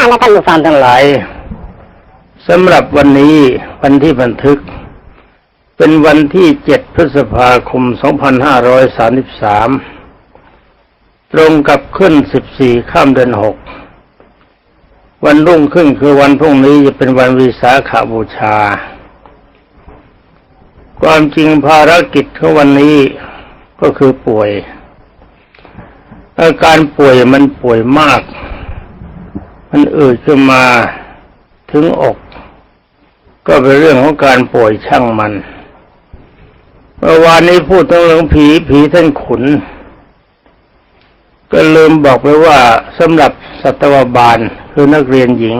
านะท่านผู้ฟังทั้งหลายสำหรับวันนี้วันที่บันทึก เป็นวันที่เจ็ดพฤษภาคม 2533 ตรงกับขึ้น 14 ข้ามเดือน 6 วันรุ่งขึ้นคือวันพรุ่งนี้จะเป็นวันวิสาขาบูชา ความจริงภารกิจของวันนี้ก็คือป่วย อาการป่วยมันป่วยมาก มันอืดขึ้นมาถึงอก ก็เป็นเรื่องของการป่วยช่างมันเมื่อวานนี้พูดถึงเรื่องผีผีท่านขุน ก็ลืมบอกไปว่าสำหรับสัตวบาลคือนักเรียนหญิง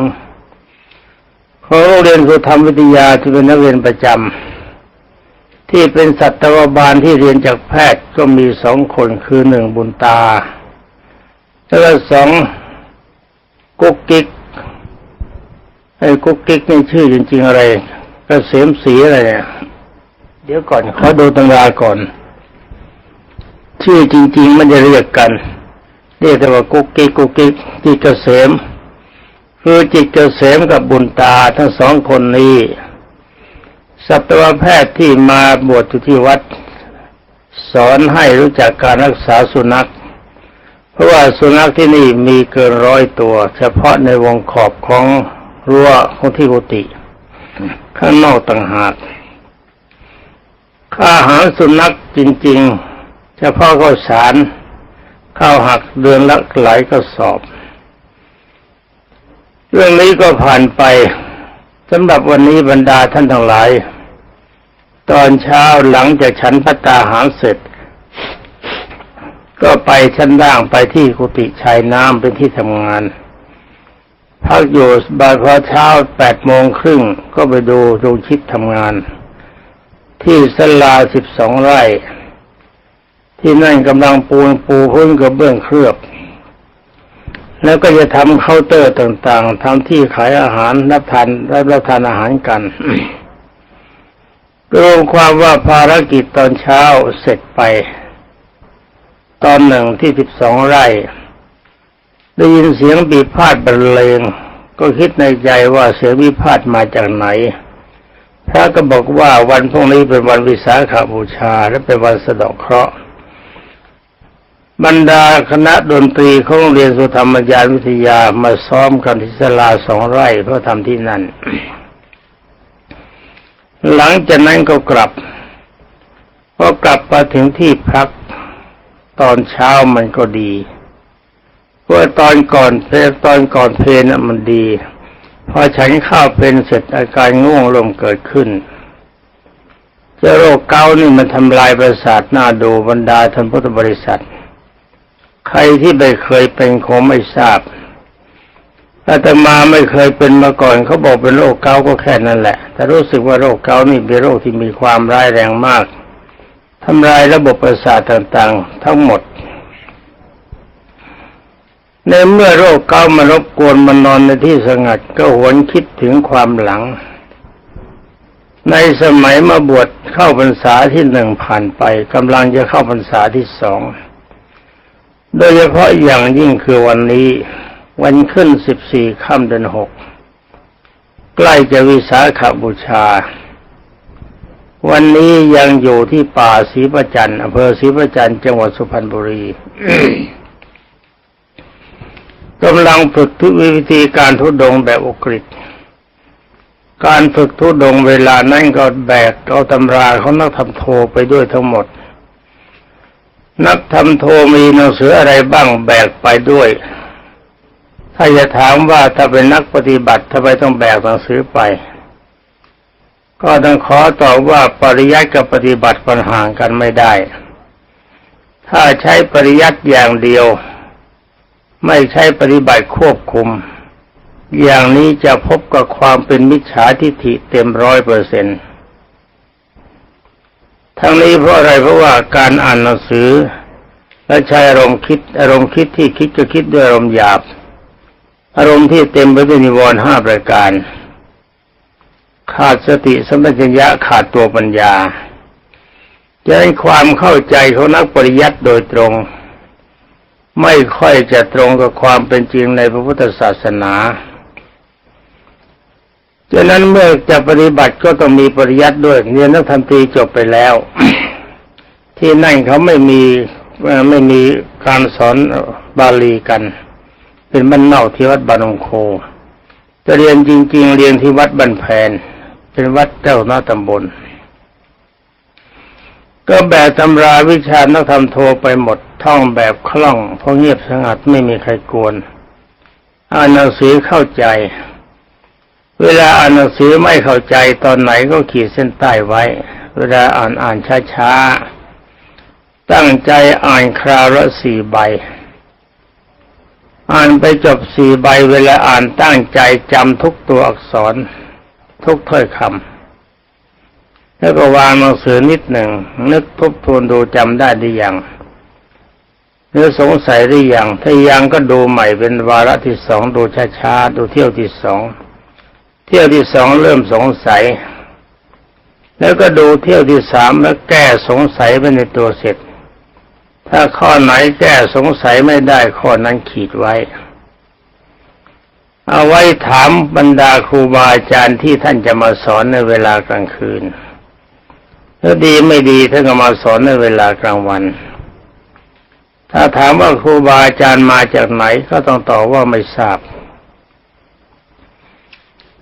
ของโรงเรียนครูธรรมวิทยาที่เป็นนักเรียนประจำที่เป็นสัตวบาลที่เรียนจากแพทย์ก็มีสองคนคือหนึ่งบุญตา แล้วสอง กุ๊กกิ๊กไอ้กุ๊กกิ๊กนี่ชื่อจริง ๆ อะไรกระเกษมศรีอะไรเนี่ย เดี๋ยวก่อนขอดูตำราก่อน ชื่อจริง ๆ มันจะเรียกกัน เรียกแต่ว่ากุ๊กกิ๊กกุ๊กกิ๊กจิตเกษมคือจิตเกษมกับบุญตาทั้งสองคนนี้สัตวแพทย์ที่มาบวชที่วัด สอนให้รู้จักการรักษาสุนัข เพราะว่าสุนัขที่นี่มีเกินร้อยตัว เฉพาะในวงขอบของรั้วของที่กุฏิข้างนอกต่างหากค่าอาหารสุนัขจริง ๆ เฉพาะข้าวสารข้าวหักเดือนละหลายกระสอบ เรื่องนี้ก็ผ่านไปสำหรับวันนี้บรรดาท่านทั้งหลาย ตอนเช้าหลังจากฉันพัตตาหารเสร็จ ก็ไปชั้นล่างไปที่กุฏิชายน้ำเป็นที่ทำงาน พักอยู่บ่ายพอเช้าแปดโมงครึ่งก็ไปดูดวงชิดทำงาน ที่สลาสิบสองไร่ ที่นั่นกำลังปูนปูพื้นกับเบื้องเคลือบ แล้วก็จะทำเคาน์เตอร์ต่างๆทำที่ขายอาหารรับทานรับรับทานอาหารกันรวมความว่าภารกิจตอนเช้าเสร็จไป ตอนหนึ่งที่สิบสองไร่ได้ยินเสียงบีพาดบรรเลงก็คิดในใจว่าเสียงวิพาทมาจากไหน พระก็บอกว่าวันพรุ่งนี้เป็นวันวิสาขบูชาและเป็นวันสะดาะเคราะห์บรรดาคณะดนตรีของโรงเรียนสุธรรมยานวิทยามาซ้อมกันที่ศาลาสองไร่เพื่อทำที่นั่น หลังจากนั้นก็กลับพอกลับมาถึงที่พัก ตอนเช้ามันก็ดีเพราะตอนก่อนเพลตอนก่อนเพลน่ะมันดี พอฉันข้าวเพลนเสร็จอาการง่วงลมเกิดขึ้นเจ้าโรคเกาต์นี่มันทำลายประสาทหน้าดูบรรดาท่านพุทธบริษัท ใครที่ไม่เคยเป็นคงไม่ทราบอาตมาไม่เคยเป็นมาก่อนเขาบอกเป็นโรคเกาต์ก็แค่นั้นแหละ แต่รู้สึกว่าโรคเกาต์นี่เป็นโรคที่มีความร้ายแรงมาก ทำลายระบบประสาทต่างๆ ทั้งหมด ในเมื่อโรคเกามารบกวนมันนอนในที่สงัดก็หวนคิดถึงความหลัง ในสมัยมาบวชเข้าพรรษาที่หนึ่งผ่านไปกำลังจะเข้าพรรษาที่สองโดยเฉพาะอย่างยิ่งคือวันนี้ วันขึ้นสิบสี่ค่ำเดือนหก ใกล้จะวิสาขบูชา วันนี้ยังอยู่ที่ป่าศรีประจันอำเภอศรีประจันจังหวัดสุพรรณบุรีกำลังฝึกทุกวิธีการทุดงแบบอุกฤษการฝึกทุดงเวลานั้นก็แบกเอาตำราเขานักทำโทไปด้วยทั้งหมด นักทำโทมีหนังสืออะไรบ้างแบกไปด้วย ถ้าจะถามว่าถ้าเป็นนักปฏิบัติทำไมต้องแบกหนังสือไป ก็ต้องขอตอบว่าปริยัติกับปฏิบัติปัญหางกันไม่ได้ ถ้าใช้ปริยัติอย่างเดียว ไม่ใช้ปฏิบัติควบคุม อย่างนี้จะพบกับความเป็นมิจฉาทิฏฐิเต็มร้อยเปอร์เซ็นต์ทั้งนี้เพราะอะไรเพราะว่าการอ่านหนังสือ และใช้อารมณ์คิดอารมณ์คิดที่คิดก็คิดด้วยอารมณ์หยาบ อารมณ์ที่เต็มไปด้วยนิวรณ์ห้าประการ ขาดสติสัมปชัญญะขาดตัวปัญญาจะให้ความเข้าใจของนักปริยัติโดยตรง ไม่ค่อยจะตรงกับความเป็นจริงในพระพุทธศาสนาฉะนั้นเมื่อจะปฏิบัติก็ต้องมีปริยัติด้วยเรียนนักธรรมตรีจบไปแล้ว ที่นั่นเขาไม่มีไม่มีการสอนบาลีกัน เป็นบ้านนอกที่วัดบานองโคจะเรียนจริง ๆ เรียนที่วัดบันแพน เป็นวัดเจ้าหน้าตำบล ก็แบบตำราวิชานักธรรมโทไปหมดท่องแบบคล่องเพราะเงียบสงัดไม่มีใครกวนอ่านหนังสือเข้าใจ เวลาอ่านหนังสือไม่เข้าใจตอนไหนก็ขีดเส้นใต้ไว้ เวลาอ่านอ่านช้าๆ ตั้งใจอ่านคราวละสี่ใบ อ่านไปจบสี่ใบ เวลาอ่านตั้งใจจำทุกตัวอักษร ทุกถ้อยคำแล้วก็วางหนังสือนิดหนึ่ง นึกทบทวนดูจำได้หรือยังหรือสงสัยหรือยังถ้ายังก็ดูใหม่เป็นวาระที่สองดูช้าๆดูเที่ยวที่สองเที่ยวที่สองเริ่มสงสัย แล้วก็ดูเที่ยวที่สามแล้วแก้สงสัยไปในตัวเสร็จ ถ้าข้อไหนแก้สงสัยไม่ได้ข้อนั้นขีดไว้ เอาไว้ถามบรรดาครูบาอาจารย์ที่ท่านจะมาสอนในเวลากลางคืนถ้าดีไม่ดีท่านก็มาสอนในเวลากลางวัน ถ้าถามว่าครูบาอาจารย์มาจากไหนก็ต้องตอบว่าไม่ทราบ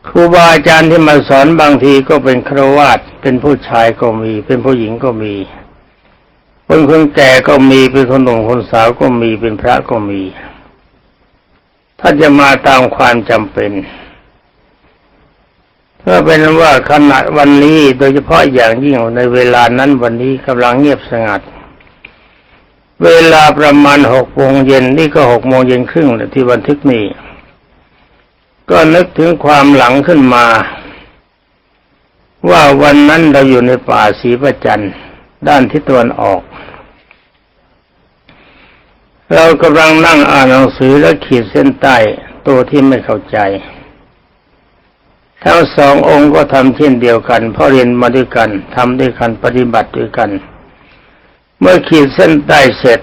ครูบาอาจารย์ที่มาสอนบางทีก็เป็นครวาสเป็นผู้ชายก็มี เป็นผู้หญิงก็มีเป็นคนแก่ก็มีเป็นคนหนุ่มคนสาวก็มีเป็นพระก็มี ถ้าจะมาตามความจำเป็นก็เป็นว่าขณะวันนี้โดยเฉพาะอย่างยิ่งในเวลานั้นวันนี้กำลังเงียบสงัด เวลาประมาณหกโมงเย็นนี่ก็หกโมงเย็นครึ่งแหละที่บันทึกนี้ ก็นึกถึงความหลังขึ้นมา ว่าวันนั้นเราอยู่ในป่าศรีประจันด้านทิศตะวันออก เรากำลังนั่งอ่านหนังสือและขีดเส้นใต้ตัวที่ไม่เข้าใจ ทั้งสององค์ก็ทำเช่นเดียวกันเพราะเรียนมาด้วยกันทำด้วยกันปฏิบัติด้วยกัน เมื่อขีดเส้นใต้เสร็จ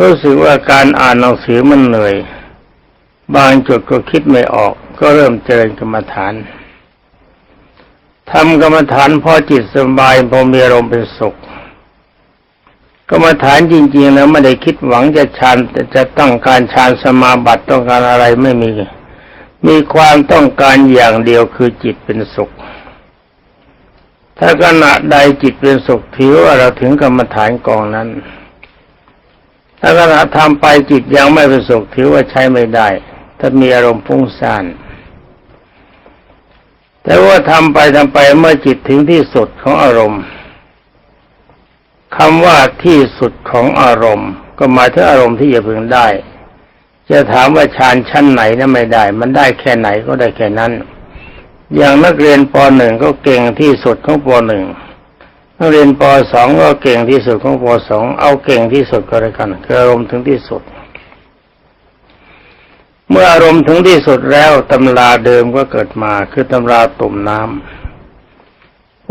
รู้สึกว่าการอ่านหนังสือมันเหนื่อย บางจุดก็คิดไม่ออก ก็เริ่มเจริญกรรมฐานทำกรรมฐานพอจิตสบายพอมีอารมณ์เป็นสุข กรรมฐานจริง ๆ แล้วไม่ได้คิดหวังจะฌานจะต้องการฌานสมาบัติต้องการอะไรไม่มี มีความต้องการอย่างเดียวคือจิตเป็นสุข ถ้าขณะใดจิตเป็นสุขถือว่าเราถึงกรรมฐานกองนั้น ถ้าขณะทำไปจิตยังไม่เป็นสุขถือว่าใช้ไม่ได้ ถ้ามีอารมณ์ฟุ้งซ่านแต่ว่าทำไปทำไปเมื่อจิตถึงที่สุดของอารมณ์ คำว่าที่สุดของอารมณ์ ก็หมายถึงอารมณ์ที่จะพึงได้ จะถามว่าฌานชั้นไหนนะไม่ได้ มันได้แค่ไหนก็ได้แค่นั้น อย่างนักเรียนปหนึ่งก็เก่งที่สุดของปหนึ่งนักเรียนปสองก็เก่งที่สุดของปสองเอาเก่งที่สุดก็แล้วกันคืออารมณ์ถึงที่สุด เมื่ออารมณ์ถึงที่สุดแล้วตำราเดิมก็เกิดมาคือตำราตุ่มน้ำ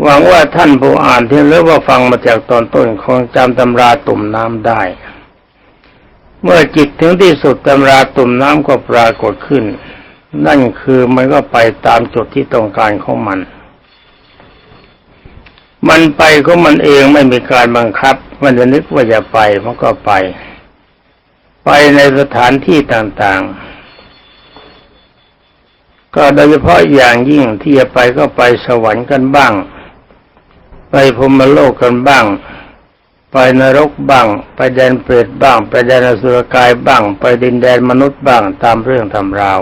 หวังว่าท่านผู้อ่านที่หรือว่าฟังมาจากตอนต้นคงจำตำราตุ่มน้ำได้ เมื่อจิตถึงที่สุดตำราตุ่มน้ำก็ปรากฏขึ้น นั่นคือมันก็ไปตามจุดที่ต้องการของมัน มันไปของมันเองไม่มีการบังคับ มันจะนึกว่าจะไปมันก็ไป ไปในสถานที่ต่างๆก็โดยเฉพาะอย่างยิ่งที่จะไปก็ไปสวรรค์กันบ้าง ไปพรมโลกกันบ้าง ไปนรกบ้าง ไปแดนเปรตบ้าง ไปแดนอสุรกายบ้าง ไปดินแดนมนุษย์บ้างตามเรื่องตำราว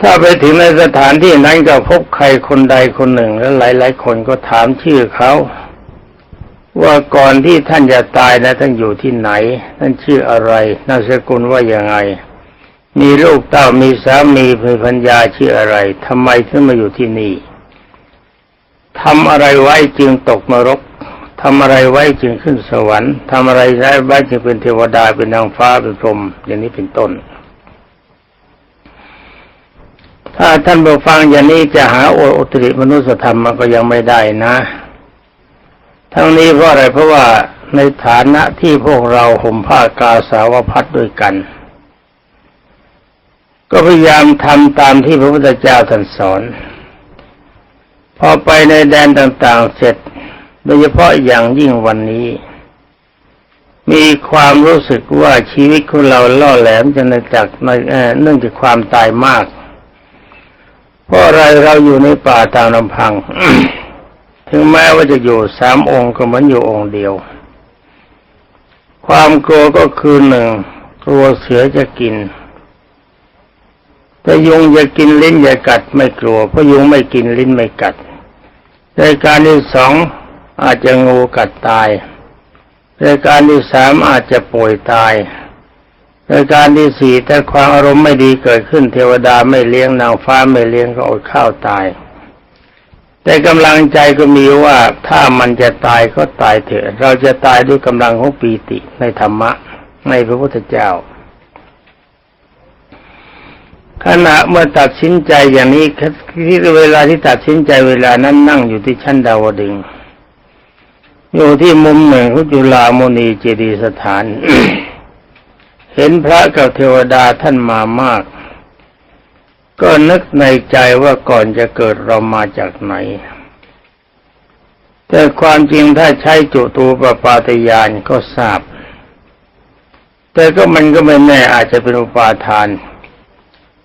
ถ้าไปถึงในสถานที่นั้นก็พบใครคนใดคนหนึ่ง แล้วหลายๆคนก็ถามชื่อเขาว่าก่อนที่ท่านจะตายนะท่านอยู่ที่ไหนท่านชื่ออะไรนามสกุลว่ายังไง มีลูกเต้ามีสามีมีพัญญาชื่ออะไรทำไมถึงมาอยู่ที่นี่ ทำอะไรไว้จึงตกนรกทำอะไรไว้จึงขึ้นสวรรค์ทำอะไรไว้จึงเป็นเทวดาเป็นนางฟ้าเป็นพรหมอย่างนี้เป็นต้น ถ้าท่านผู้ฟังอย่างนี้จะหาโออตริมนุสธรรมมันก็ยังไม่ได้นะ ทั้งนี้เพราะอะไรเพราะว่าในฐานะที่พวกเราห่มผ้ากาสาวพัดด้วยกัน ก็พยายามทำตามที่พระพุทธเจ้าท่านสอน พอไปในแดนต่างๆเสร็จ โดยเฉพาะอย่างยิ่งวันนี้ มีความรู้สึกว่าชีวิตของเราล่อแหลมจะนจากเนื่องจากความตายมาก เพราะอะไรเราอยู่ในป่าตามลำพัง ถึงแม้ว่าจะอยู่สามองค์ก็เหมือนอยู่องค์เดียว ความกลัวก็คือหนึ่งกลัวเสือจะกินแต่ยุงจะกินลิ้นอย่ากัดไม่กลัวเพราะยุงไม่กินลิ้นไม่กัด รายการที่สองอาจจะงูกัดตายรายการที่สามอาจจะป่วยตายรายการที่สี่ถ้าความอารมณ์ไม่ดีเกิดขึ้นเทวดาไม่เลี้ยงนางฟ้าไม่เลี้ยงก็อดข้าวตาย แต่กำลังใจก็มีว่าถ้ามันจะตายก็ตายเถอะ เราจะตายด้วยกำลังของปีติในธรรมะในพระพุทธเจ้า ขณะเมื่อตัดสินใจอย่างนี้ที่เวลาที่ตัดสินใจเวลานั้นนั่งอยู่ที่ชั้นดาวดึง อยู่ที่มุมหนึ่งของจุฬามณีเจดีสถาน เห็นพระกับเทวดาท่านมามาก ก็นึกในใจว่าก่อนจะเกิดเรามาจากไหน แต่ความจริงถ้าใช้จุตูปปาตยานก็ทราบ แต่ก็มันก็ไม่แน่อาจจะเป็นอุปาทาน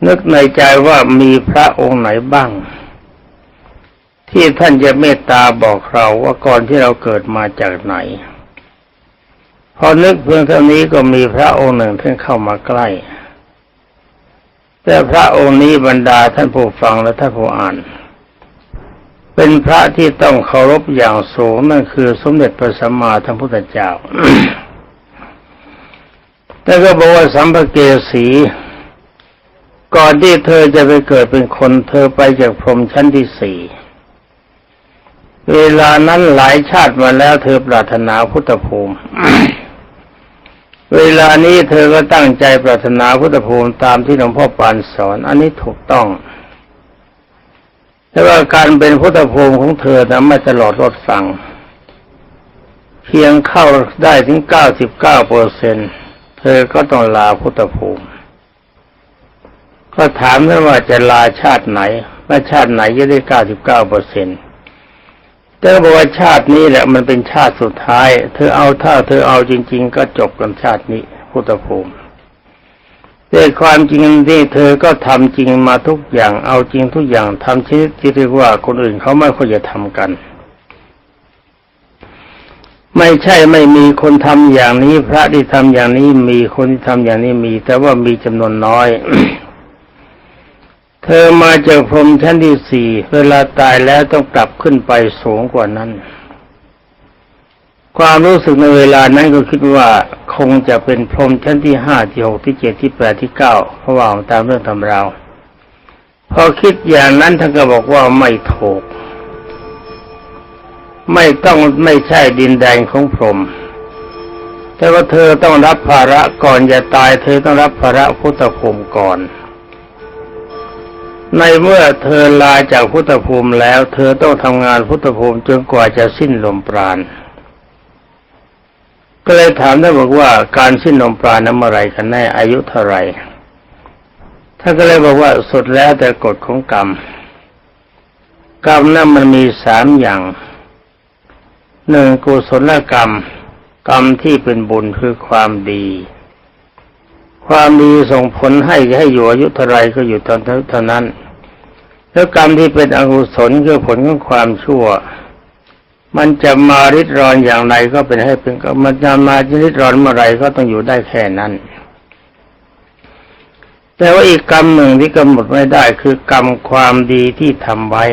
นึกในใจว่ามีพระองค์ไหนบ้าง ที่ท่านจะเมตตาบอกเราว่าก่อนที่เราเกิดมาจากไหน พอนึกเพียงเท่านี้ก็มีพระองค์หนึ่งท่านเข้ามาใกล้ แต่พระองค์นี้บรรดาท่านผู้ฟังและท่านผู้อ่าน เป็นพระที่ต้องเคารพอย่างสูงนั่นคือสมเด็จพระสัมมาสัมพุทธเจ้าแต่ก็บอกว่าสัมภเกสี ก่อนที่เธอจะไปเกิดเป็นคน เธอไปจากพรหมชั้นที่สี่เวลานั้นหลายชาติมาแล้วเธอปรารถนาพุทธภูมิ เวลานี้เธอก็ตั้งใจปรารถนาพุทธภูมิตามที่หลวงพ่อปานสอน อันนี้ถูกต้องแต่ว่าการเป็นพุทธภูมิของเธอนะไม่ตลอดรอดฟัง เพียงเข้าได้ถึงเก้าสิบเก้าเปอร์เซ็นเธอก็ต้องลาพุทธภูมิ ก็ถามท่านว่าจะลาชาติไหนว่าชาติไหนจะได้เก้าสิบเก้าเปอร์เซ็นต์แต่บอกว่าชาตินี้แหละมันเป็นชาติสุดท้าย เธอเอาถ้าเธอเอาจริง ๆ ก็จบกันชาตินี้พุทธภูมิแต่ความจริงที่เธอก็ทำจริงมาทุกอย่าง เอาจริงทุกอย่างทำชนิดที่เรียกว่าคนอื่นเขาไม่ค่อยจะทำกัน ไม่ใช่ไม่มีคนทำอย่างนี้ พระที่ทำอย่างนี้มีคนที่ทำอย่างนี้มี แต่ว่ามีจำนวนน้อย เธอมาจากพรมชั้นที่สี่เวลาตายแล้วต้องกลับขึ้นไปสูงกว่านั้น ความรู้สึกในเวลานั้นก็คิดว่าคงจะเป็นพรมชั้นที่ห้าที่หกที่เจ็ดที่แปดที่เก้าเพราะว่าตามเรื่องตำราวพอคิดอย่างนั้นท่านก็บอกว่าไม่ถูก ไม่ต้องไม่ใช่ดินแดนของพรมแต่ว่าเธอต้องรับภาระก่อนจะตาย เธอต้องรับภาระพุทธภูมิก่อน ในเมื่อเธอลาจากพุทธภูมิแล้ว เธอต้องทำงานพุทธภูมิจนกว่าจะสิ้นลมปราณก็เลยถามท่านบอกว่าการสิ้นลมปราณนั้นเมื่อไรกันแน่อายุเท่าไหร่ท่านก็เลยบอกว่าสุดแล้วแต่กฎของกรรม กรรมนั้นมันมีสามอย่างหนึ่งกุศลกรรม กรรมที่เป็นบุญคือความดี ความดีส่งผลให้ให้อยู่อายุเท่าไรก็อยู่ตอนเท่านั้น แล้วกรรมที่เป็นอกุศลคือผลของความชั่ว มันจะมาริดรอนอย่างไรก็เป็นให้เป็นมันจะมาริดรอนเมื่อไรก็ต้องอยู่ได้แค่นั้น แต่ว่าอีกกรรมหนึ่งที่กำหนดไม่ได้คือกรรมความดีที่ทำไว้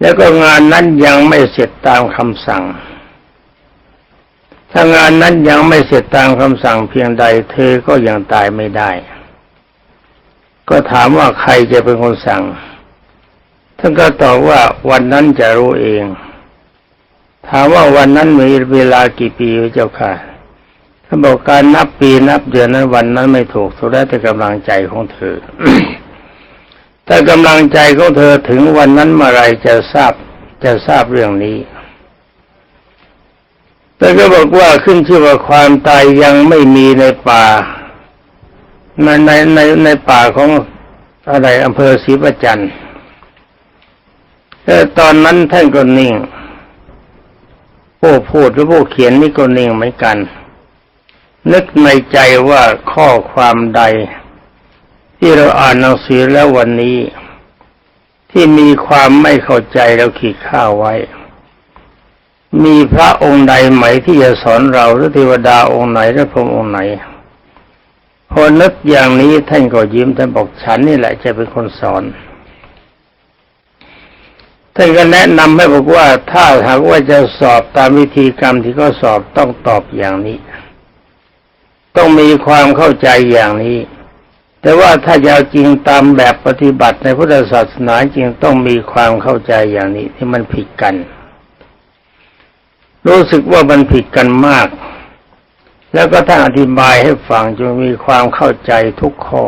แล้วก็งานนั้นยังไม่เสร็จตามคำสั่งถ้างานนั้นยังไม่เสร็จตามคำสั่งเพียงใด เธอก็ยังตายไม่ได้ ก็ถามว่าใครจะเป็นคนสั่ง ท่านก็ตอบว่าวันนั้นจะรู้เอง ถามว่าวันนั้นมีเวลากี่ปีเจ้าค่ะท่านบอกการนับปีนับเดือนนั้นวันนั้นไม่ถูกสุดแล้วแต่กำลังใจของเธอถ้ากำลังใจของเธอถึงวันนั้นเมื่อไรจะทราบจะทราบเรื่องนี้ แต่ก็บอกว่าขึ้นชื่อว่าความตายยังไม่มีในป่า ในในในในป่าของอะไรอำเภอศรีประจันทร์แต่ตอนนั้นท่านก็นิ่งผู้พูดหรือผู้เขียนนี่ก็นิ่งเหมือนกัน นึกในใจว่าข้อความใด ที่เราอ่านหนังสือแล้ววันนี้ ที่มีความไม่เข้าใจเราขีดข้าไว้ มีพระองค์ใดไหมที่จะสอนเราหรือเทวดาองค์ไหนหรือพรหมองค์ไหน พอนึกอย่างนี้ท่านก็ยิ้มท่านบอกฉันนี่แหละจะเป็นคนสอนท่านก็แนะนำให้บอกว่าถ้าหากว่าจะสอบตามวิธีกรรมที่เขาสอบต้องตอบอย่างนี้ ต้องมีความเข้าใจอย่างนี้ แต่ว่าถ้าจะเอาจริงตามแบบปฏิบัติในพุทธศาสนาจริงต้องมีความเข้าใจอย่างนี้ที่มันผิดกัน รู้สึกว่ามันผิดกันมาก แล้วก็ท่านอธิบายให้ฟังจนมีความเข้าใจทุกข้อ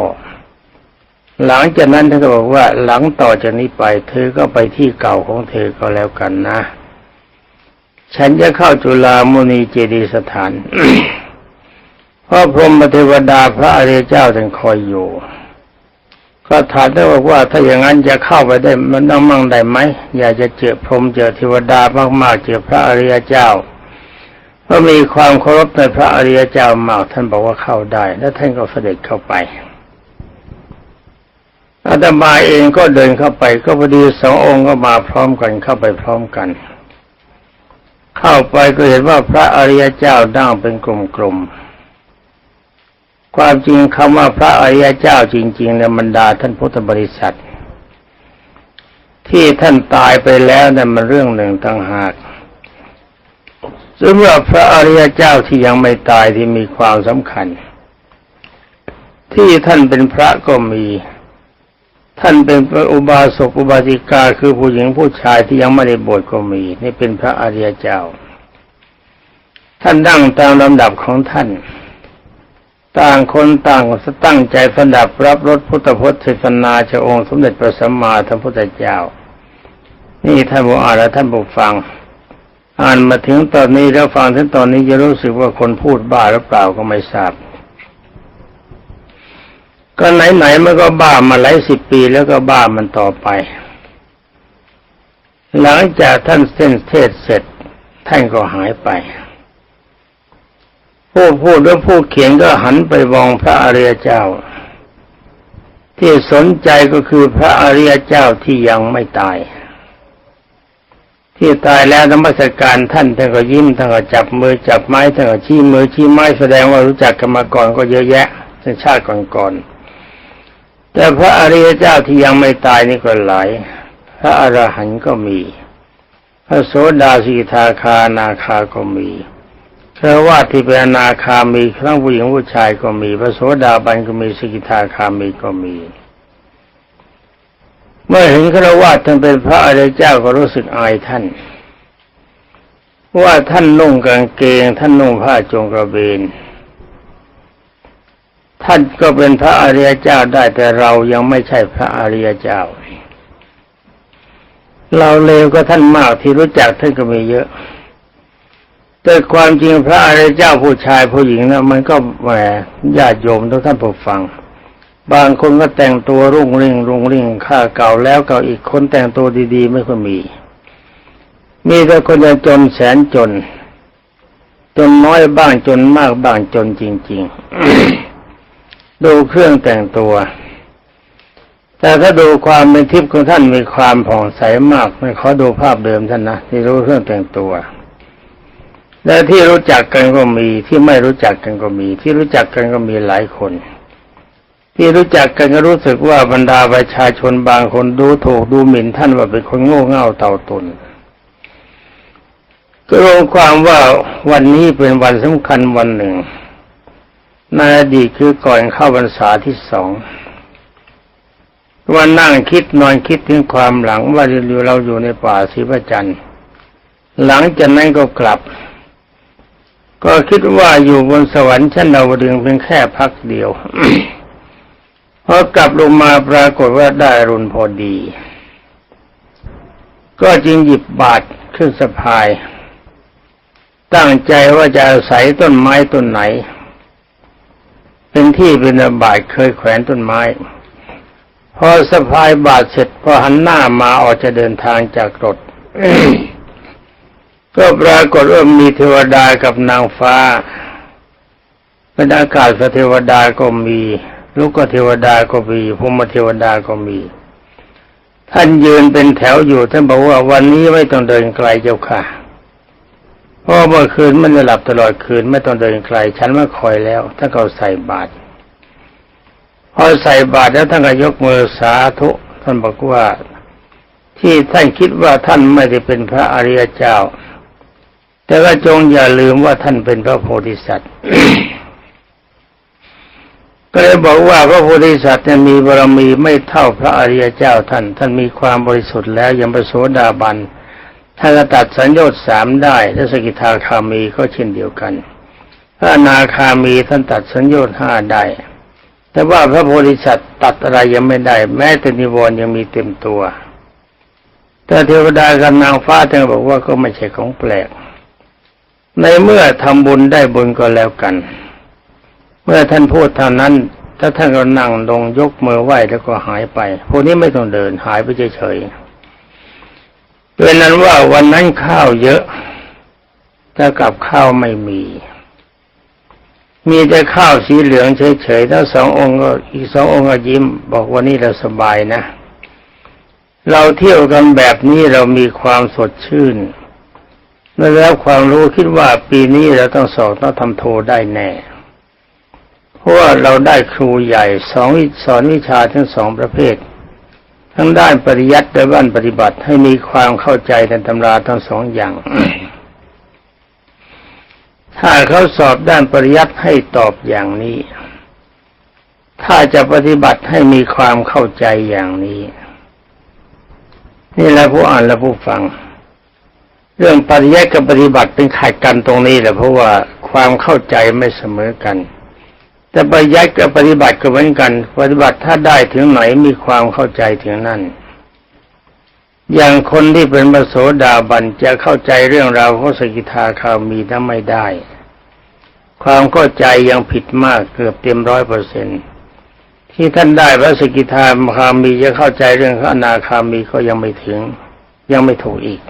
หลังจากนั้นท่านก็บอกว่าหลังต่อจากนี้ไป เธอก็ไปที่เก่าของเธอก็แล้วกันนะ ฉันจะเข้าจุฬามุนีเจดีสถานเพราะพรหมเทวดาพระอริยเจ้าท่านคอยอยู่ ก็ถามได้บอกว่า ถ้าอย่างนั้นจะเข้าไปได้มันต้องมั่งได้ไหมอยากจะเจอพรหมเจอเทวดามากๆเจอพระอริยเจ้า เพรามีความเคารพในพระอริยเจ้ามาก ท่านบอกว่าเข้าได้ แล้วท่านก็เสด็จเข้าไปอาตมาเองก็เดินเข้าไป ก็พอดีสององค์ก็มาพร้อมกันเข้าไปพร้อมกัน เข้าไปก็เห็นว่าพระอริยเจ้านั่งเป็นกลุ่มๆความจริงคำว่าพระอริยเจ้าจริงๆในบรรดาท่านพุทธบริษัท ที่ท่านตายไปแล้วนั่นมันเรื่องหนึ่งต่างหาก สำหรับพระอริยเจ้าที่ยังไม่ตายที่มีความสำคัญ ที่ท่านเป็นพระก็มี ท่านเป็นอุบาสกอุบาสิกาคือผู้หญิงผู้ชายที่ยังไม่ได้บวชก็มี นี่เป็นพระอริยเจ้า ท่านดั้งตามลำดับของท่าน ต่างคนต่างตั้งใจสดับรับรสพุทธพจน์เทศนาชะองค์สมเด็จพระสัมมาสัมพุทธเจ้า นี่ท่านผู้อ่านและท่านผู้ฟัง อ่านมาถึงตอนนี้แล้วฟังถึงตอนนี้จะรู้สึกว่าคนพูดบ้าหรือเปล่าก็ไม่ทราบ ก็ไหนๆมันก็บ้ามาหลายสิบปีแล้วก็บ้ามันต่อไป หลังจากท่านเส้นเทศเสร็จท่านก็หายไป ผู้พูดและผู้เขียนก็หันไปมองพระอริยเจ้า ที่สนใจก็คือพระอริยเจ้าที่ยังไม่ตาย ที่ตายแล้วนมัสการท่านท่านก็ยิ้มท่านก็จับมือจับไม้ท่านก็ชี้มือชี้ไม้แสดงว่ารู้จักกันมาก่อนก็เยอะแยะในชาติก่อนๆแต่พระอริยเจ้าที่ยังไม่ตายนี่ก็หลายพระอรหันต์ก็มี พระโสดาสีทาคานาคาก็มีเพระว่าที่เป็นนาคามีทั้งผู้หญิงผู้ชายก็มี พระโสดาบันก็มีสกิทาคามีก็มี เมื่อเห็นฆราวาสท่านเป็นพระอริยเจ้าก็รู้สึกอายท่าน ว่าท่านนุ่งกางเกง ท่านนุ่งผ้าจงกระเบนท่านก็เป็นพระอริยเจ้าได้แต่เรายังไม่ใช่พระอริยเจ้า เราเลวก็ท่านมากที่รู้จักท่านก็มีเยอะ แต่ความจริงพระอริยเจ้าผู้ชายผู้หญิงนะมันก็แหมญาติโยมทุกท่านผู้ฟัง บางคนก็แต่งตัวรุ่งริ่งรุ่งริ่งค่าเก่าแล้วเก่าอีกคนแต่งตัวดี ๆ ไม่ค่อยมี มีแต่คนจะจนแสนจน จนน้อยบ้างจนมากบ้างจนจริง ๆ ดูเครื่องแต่งตัว แต่ถ้าดูความเป็นทิพย์ของท่านมีความผ่องใสมากไม่ขอดูภาพเดิมท่านนะที่รู้เครื่องแต่งตัวและที่รู้จักกันก็มีที่ไม่รู้จักกันก็มี ที่รู้จักกันก็มีหลายคน ที่รู้จักกันก็รู้สึกว่าบรรดาประชาชนบางคนดูถูกดูหมิ่นท่านว่าเป็นคนโง่เง่าเต่าตุนก็รวมความว่าวันนี้เป็นวันสำคัญวันหนึ่งในอดีตคือก่อนเข้าพรรษาที่สองวันนั่งคิดนอนคิดถึงความหลังว่าเราอยู่ในป่าศรีประจันทร์หลังจากนั้นก็กลับ ก็คิดว่าอยู่บนสวรรค์ชั้นดาวดึงส์เป็นแค่พักเดียว พอกลับลงมาปรากฏว่าได้รุนพอดี ก็จึงหยิบบาตรขึ้นสะพาย ตั้งใจว่าจะอาศัยต้นไม้ต้นไหน เป็นที่เป็นบาทเคยแขวนต้นไม้ พอสะพายบาทเสร็จพอหันหน้ามาออกจะเดินทางจากรถก็ปรากฏว่ามีเทวดากับนางฟ้าบรรดาอากาศเทวดาก็มี ลูกก็เทวดาก็มีพรหมเทวดาก็มี ท่านยืนเป็นแถวอยู่ท่านบอกว่าวันนี้ไม่ต้องเดินไกลเจ้าค่ะเพราะเมื่อคืนมันจะหลับตลอดคืนไม่ต้องเดินไกล ฉันมาคอยแล้วท่านก็ใส่บาตรพอใส่บาตรแล้วท่านก็ยกมือสาธุท่านบอกว่าที่ท่านคิดว่าท่านไม่ได้เป็นพระอริยเจ้า แต่ก็จงอย่าลืมว่าท่านเป็นพระโพธิสัตว์ ก็เลยบอกว่าพระโพธิสัตว์เนี่ยมีบารมีไม่เท่าพระอริยเจ้าท่าน ท่านมีความบริสุทธิ์แล้วยังประโสดาบันท่านตัดสัญญาสามได้และสกิทาคามีก็เช่นเดียวกัน พระนาคามีท่านตัดสัญญาห้าได้ แต่ว่าพระโพธิสัตว์ตัดอะไรยังไม่ได้ แม้แต่นิวรณ์ยังมีเต็มตัว แต่เทวดากับนางฟ้าท่านบอกว่าก็ไม่ใช่ของแปลก ในเมื่อทำบุญได้บุญก็แล้วกัน เมื่อท่านพูดเท่านั้น ถ้าท่านก็นั่งลงยกมือไหว้แล้วก็หายไป พวกนี้ไม่ต้องเดินหายไปเฉยๆเป็นนั้นว่าวันนั้นข้าวเยอะแต่กับข้าวไม่มี มีแต่ข้าวสีเหลืองเฉยๆทั้งสององค์ก็อีกสององค์ก็ยิ้ม บอกว่านี่เราสบายนะ เราเที่ยวกันแบบนี้เรามีความสดชื่นได้รับความรู้คิดว่าปีนี้เราต้องสอบต้องทำโทได้แน่ ว่าเราได้ครูใหญ่สองสอนวิชาทั้งสองประเภท ทั้งด้านปริยัติและด้านปฏิบัติให้มีความเข้าใจในตำราทั้งสองอย่าง ถ้าเขาสอบด้านปริยัติให้ตอบอย่างนี้ ถ้าจะปฏิบัติให้มีความเข้าใจอย่างนี้ นี่แหละผู้อ่านและผู้ฟัง เรื่องปริยัติกับปฏิบัติเป็นขัดกันตรงนี้แหละเพราะว่าความเข้าใจไม่เสมอกัน แต่ปริยัติกับปฏิบัติก็เหมือนกัน ปฏิบัติถ้าได้ถึงไหนมีความเข้าใจถึงนั่น อย่างคนที่เป็นมโสดาบันจะเข้าใจเรื่องราวของสกิทาคามีถ้าไม่ได้ ความเข้าใจยังผิดมากเกือบเต็มร้อยเปอร์เซ็นที่ท่านได้พระสกิทาคามีจะเข้าใจเรื่องพระอนาคามีก็ยังไม่ถึง ยังไม่ถูกอีก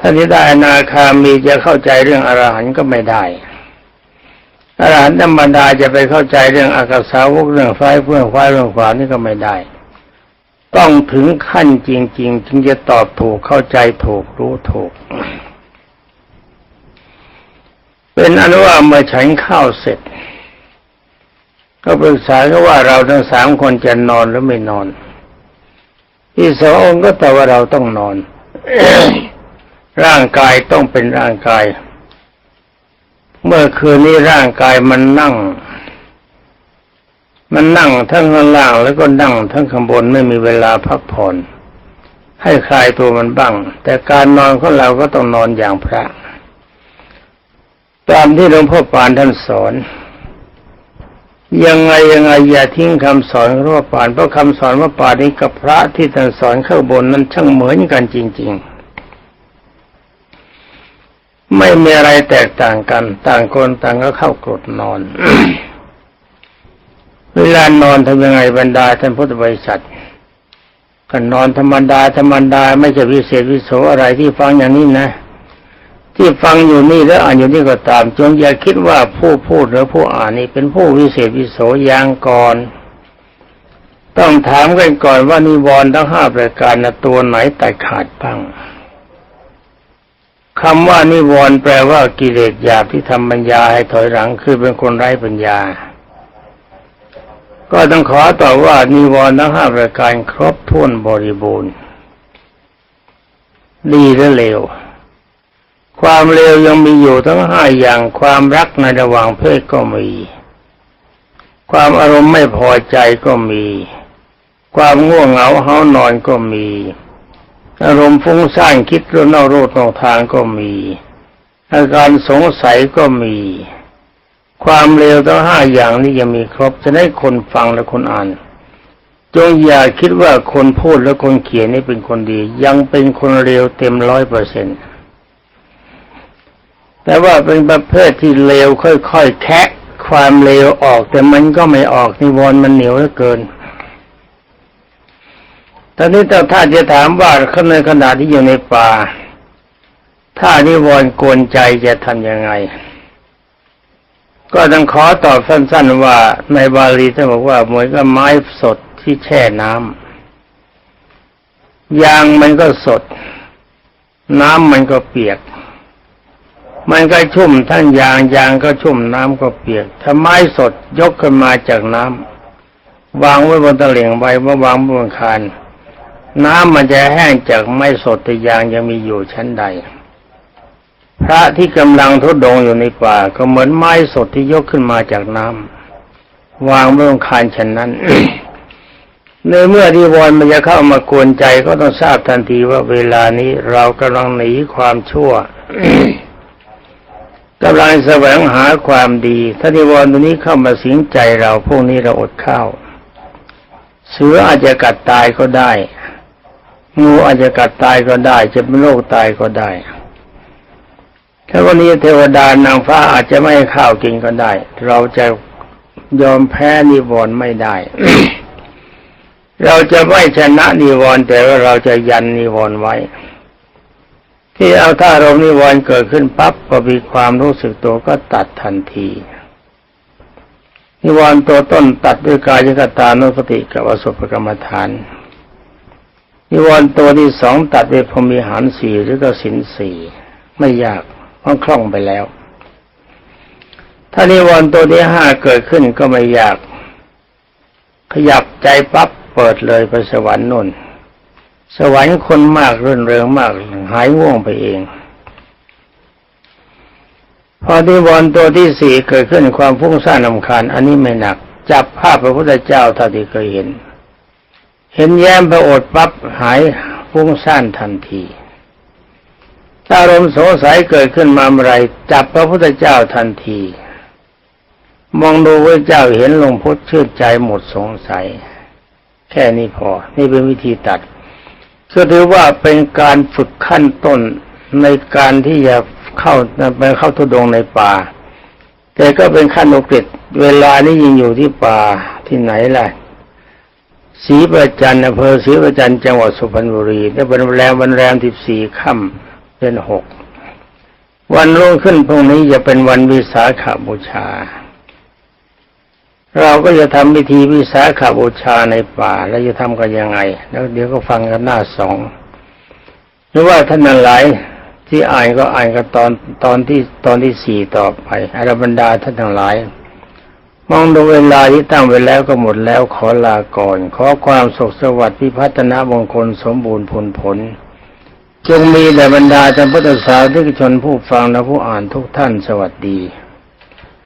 ท่านที่ได้อนาคามีจะเข้าใจเรื่องอรหันต์ก็ไม่ได้ อรหันต์ธรรมดาจะไปเข้าใจเรื่องอากาสาวกเรื่องไฟเพื่องไฟเรื่องขวานี่ก็ไม่ได้ ต้องถึงขั้นจริง ๆ จึงจะตอบถูกเข้าใจถูกรู้ถูก เป็นอนุว่าเมื่อฉันข้าวเสร็จ ก็ปรึกษากันว่าเราทั้งสามคนจะนอนหรือไม่นอนที่สององค์ก็แต่ว่าเราต้องนอนร่างกายต้องเป็นร่างกาย เมื่อคืนนี้ร่างกายมันนั่ง มันนั่งทั้งข้างล่างแล้วก็นั่งทั้งข้างบนไม่มีเวลาพักผ่อน ให้คลายตัวมันบ้าง แต่การนอนของเราก็ต้องนอนอย่างพระ ตามที่หลวงพ่อปานท่านสอน ยังไงยังไงอย่าทิ้งคำสอนของหลวงพ่อปานเพราะคำสอนว่าปานนี้กับพระที่ท่านสอนข้างบนนั้นช่างเหมือนกันจริง ๆ ไม่มีอะไรแตกต่างกัน ต่างคนต่างก็เข้ากรดนอน เวลานอนทำยังไงบรรดาท่านพุทธบริษัทก็นอนธรรมดาธรรมดาไม่ใช่วิเศษวิโสอะไรที่ฟังอย่างนี้นะ ที่ฟังอยู่นี่แล้วอ่านอยู่นี่ก็ตาม จงอย่าคิดว่าผู้พูดหรือผู้อ่านนี่เป็นผู้วิเศษวิโสอย่างก่อนต้องถามกันก่อนว่านิวรณ์ทั้งห้าประการนะตัวไหนแตกขาดบ้าง คำว่านิวรณ์แปลว่ากิเลสหยาบที่ทำปัญญาให้ถอยหลังคือเป็นคนไร้ปัญญา ก็ต้องขอตอบว่านิวรณ์ทั้งห้าประการครบถ้วนบริบูรณ์ ดีและเลว ความเลวยังมีอยู่ทั้งห้าอย่างความรักในระหว่างเพศก็มี ความอารมณ์ไม่พอใจก็มี ความง่วงเหงาเหานอนก็มี อารมณ์ฟุ้งซ่านคิดเรื่องนอกรูนอกทางก็มี อาการสงสัยก็มี ความเลวทั้งห้าอย่างนี้ยังมีครบจะได้คนฟังและคนอ่านจงอย่าคิดว่าคนพูดและคนเขียนนี่เป็นคนดี ยังเป็นคนเลวเต็มร้อยเปอร์เซ็นต์แต่ว่าเป็นประเภทที่เลวค่อยๆแคะความเลวออกแต่มันก็ไม่ออกนิวรณ์มันเหนียวเหลือเกิน ตอนนี้แต่ถ้าจะถามว่าขณะขณะที่อยู่ในป่า ถ้านิวรณ์กวนใจจะทำยังไง ก็ต้องขอตอบสั้น ๆ ว่าในบาลีท่านบอกว่าเหมือนกับไม้สดที่แช่น้ำยางมันก็สด น้ำมันก็เปียก มันก็ชุ่มทั้งยางยางก็ชุ่มน้ำก็เปียก ถ้าไม้สดยกขึ้นมาจากน้ำวางไว้บนตะเหลียงใบว่าวางบนคาน น้ำมันจะแห้งจากไม้สดแต่ยางยังมีอยู่ชั้นใด พระที่กำลังทุดงอยู่ในป่าก็เหมือนไม้สดที่ยกขึ้นมาจากน้ำวางบนคานฉันนั้นในเมื่อที่วอนมันจะเข้ามากวนใจก็ต้องทราบทันทีว่าเวลานี้เรากำลังหนีความชั่วกำลังแสวงหาความดี ถ้านิวรณ์ตัวนี้เข้ามาสิงใจเราพวกนี้เราอดข้าว เสืออาจจะกัดตายก็ได้ งูอาจจะกัดตายก็ได้ จะเป็นโรคตายก็ได้ ถ้าวันนี้เทวดานางฟ้าอาจจะไม่ข้าวกินก็ได้ เราจะยอมแพ้นิวรณ์ไม่ได้ เราจะไม่ชนะนิวรณ์แต่ว่าเราจะยันนิวรณ์ไว้ ที่เอาถ้าอารมณ์นิวรณ์เกิดขึ้นปั๊บก็มีความรู้สึกตัวก็ตัดทันทีนิวรณ์ตัวต้นตัดด้วยกายกตานุสติกับอสุภกรรมฐาน นิวรณ์ตัวที่สองตัดด้วยพรมีหารสี่หรือก็สินสี่ไม่ยากเพราะคล่องไปแล้ว ถ้านิวรณ์ตัวที่ห้าเกิดขึ้นก็ไม่ยาก ขยับใจปั๊บเปิดเลยไปสวรรค์นนสวรรค์คนมากรื่นเริงมากหายง่วงไปเองพอนิวรณ์ตัวที่สี่เกิดขึ้นความฟุ้งซ่านลำคาญ อันนี้ไม่หนัก จับภาพพระพุทธเจ้าเท่าที่เคยเห็น เห็นแย้มพระโอษฐ์ปั๊บหายฟุ้งซ่านทันที ถ้าอารมณ์สงสัยเกิดขึ้นมาเมื่อไรจับพระพุทธเจ้าทันที มองดูพระเจ้าเห็นหลวงพุทธชื่นใจหมดสงสัย แค่นี้พอ นี่เป็นวิธีตัดก็ถือว่าเป็นการฝึกขั้นต้นในการที่จะเข้าไปเข้าทุดงในป่า แต่ก็เป็นขั้นอุกฤษเวลานี้ยังอยู่ที่ป่าที่ไหนล่ะ ศรีประจันอำเภอศรีประจันจังหวัดสุพรรณบุรีได้เป็นแรมวันแรมสิบสี่ค่ำเดือนหกวันรุ่งขึ้นพรุ่งนี้จะเป็นวันวิสาขบูชา เราก็จะทำพิธีวิสาขบูชาในป่า แล้วจะทำกันยังไง แล้วเดี๋ยวก็ฟังกันหน้าสองหรือว่าท่านนันหลายที่อ่านก็อ่านกันตอนตอนที่ตอนที่สี่ต่อไปอารบรรดาท่านทั้งหลาย มองดูเวลาที่ตั้งไว้แล้วก็หมดแล้วขอลาก่อน ขอความสุขสวัสดิ์พิพัฒนามงคลสมบูรณ์ผลผล จงมีแด่บรรดาจำพุทธศาสนิกชนผู้ฟังและผู้อ่านทุกท่านสวัสดี